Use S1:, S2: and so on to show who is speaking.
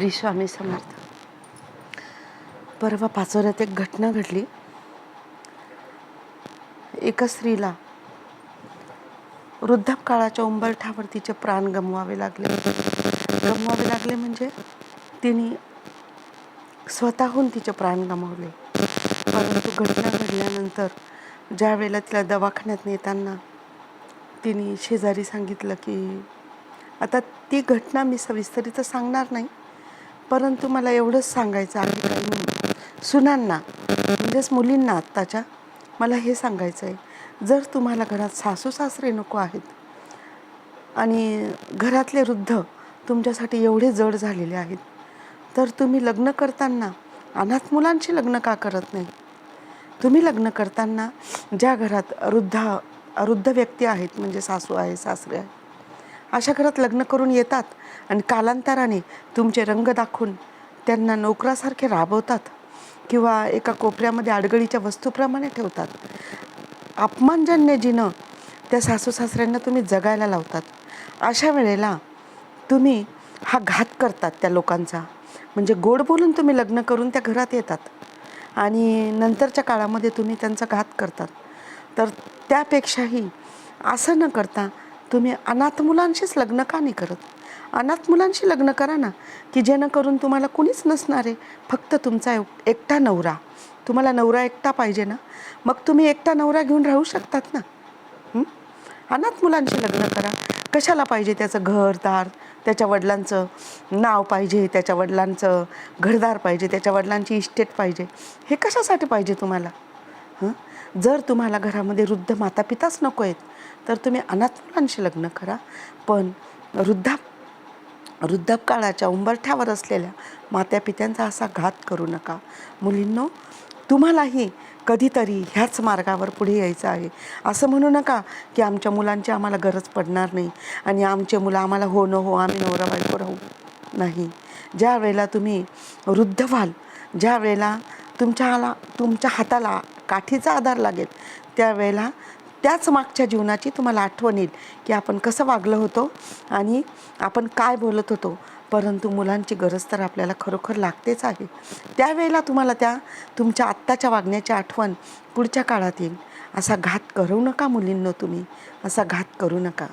S1: श्री स्वामी समर्थ. परवा पाचोऱ्यात एक घटना घडली. एका स्त्रीला वृद्धापकाळाच्या उंबरठ्यावर तिचे प्राण गमवावे लागले. गमवावे लागले म्हणजे तिने स्वतःहून तिचे प्राण गमावले. परंतु घटना घडल्यानंतर ज्या वेळेला तिला दवाखान्यात नेताना तिने शेजारी सांगितलं की आता ती घटना मी सविस्तरित सांगणार नाही. परंतु मला एवढंच सांगायचं आहे. काही सुनांना म्हणजेच मुलींना आत्ताच्या मला हे सांगायचं आहे. जर तुम्हाला घरात सासू सासरे नको आहेत आणि घरातले वृद्ध तुमच्यासाठी एवढे जड झालेले आहेत तर तुम्ही लग्न करताना अनाथ मुलांशी लग्न का करत नाही? तुम्ही लग्न करताना ज्या घरात वृद्ध वृद्ध व्यक्ती आहेत म्हणजे सासू आहे सासरे आहे अशा घरात लग्न करून येतात आणि कालांतराने तुमचे रंग दाखवून त्यांना नोकरासारखे राबवतात किंवा एका कोपऱ्यामध्ये आडगळीच्या वस्तूप्रमाणे ठेवतात. अपमानजन्य जिनं त्या सासू सासऱ्यांना तुम्ही जगायला लावतात. अशा वेळेला तुम्ही हा घात करतात त्या लोकांचा. म्हणजे गोड बोलून तुम्ही लग्न करून त्या घरात येतात आणि नंतरच्या काळामध्ये तुम्ही त्यांचा घात करतात. तर त्यापेक्षाही असं न करता तुम्ही अनाथ मुलांशीच लग्न का नाही करत? अनाथ मुलांशी लग्न करा ना की जेणेकरून तुम्हाला कुणीच नसणार आहे. फक्त तुमचा एकटा नवरा. तुम्हाला नवरा एकटा पाहिजे ना? मग तुम्ही एकटा नवरा घेऊन राहू शकतात ना? अनाथ मुलांशी लग्न करा. कशाला पाहिजे त्याचं घरदार त्याच्या वडिलांचं नाव पाहिजे त्याच्या वडिलांचं घरदार पाहिजे त्याच्या वडिलांची इस्टेट पाहिजे. हे कशासाठी पाहिजे तुम्हाला? हं? जर तुम्हाला घरामध्ये वृद्ध माता पिताच नको आहेत तर तुम्ही अनाथ मुलांशी लग्न करा. पण वृद्धा वृद्धापकाळाच्या उंबरठ्यावर असलेल्या मात्या पित्यांचा असा घात करू नका. मुलींनो तुम्हालाही कधीतरी ह्याच मार्गावर पुढे यायचं आहे. असं म्हणू नका की आमच्या मुलांची आम्हाला गरज पडणार नाही आणि आमचे मुलं आम्हाला हो न हो आम्ही नवरा बायको राहू नाही. ज्या वेळेला तुम्ही वृद्ध व्हाल ज्या वेळेला तुमच्या तुमच्या हाताला काठीचा आधार लागेल त्यावेळेला त्याच मागच्या जीवनाची तुम्हाला आठवण येईल की आपण कसं वागलं होतो आणि आपण काय बोलत होतो. परंतु मुलांची गरज तर आपल्याला खरोखर लागतेच आहे. त्यावेळेला तुम्हाला त्या तुमच्या आत्ताच्या वागण्याची आठवण पुढच्या काळात येईल. असा घात करू नका मुलींना तुम्ही. असा घात करू नका.